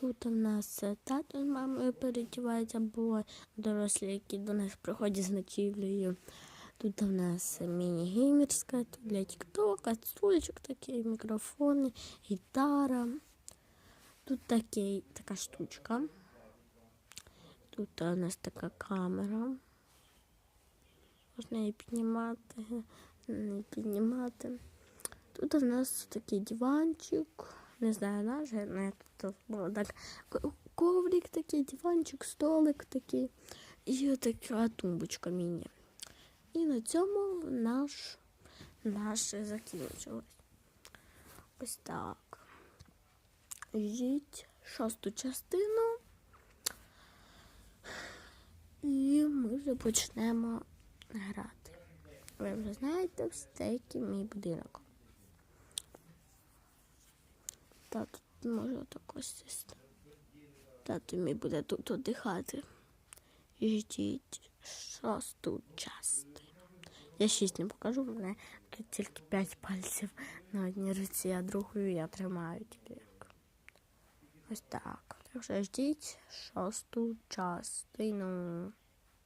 Тут у нас е, тато з мамою передіваються, бо дорослі, які до нас приходять з ночівлею. Тут у нас міні-геймерська, тут для тіктока, стульчик такий, мікрофони, гітара. Тут такий, така штучка. Тут у нас така камера. Можна її піднімати, не піднімати. Тут у нас такий диванчик. Не знаю, наш, але тут було так. Коврик такий, диванчик, столик такий. І така тумбочка міні. І на цьому наш, наш закінчилось. Ось так. Жіть шосту частину. І ми вже почнемо грати. Ви вже знаєте, який мій будинок. Тато може отак ось сісти. Тато мій буде тут одихати. Ждіть шосту частину. Я шість не покажу, в мене тут тільки п'ять пальців на одній руці, а другою я тримаю тільки. Ось так. Так що ждіть шосту частину.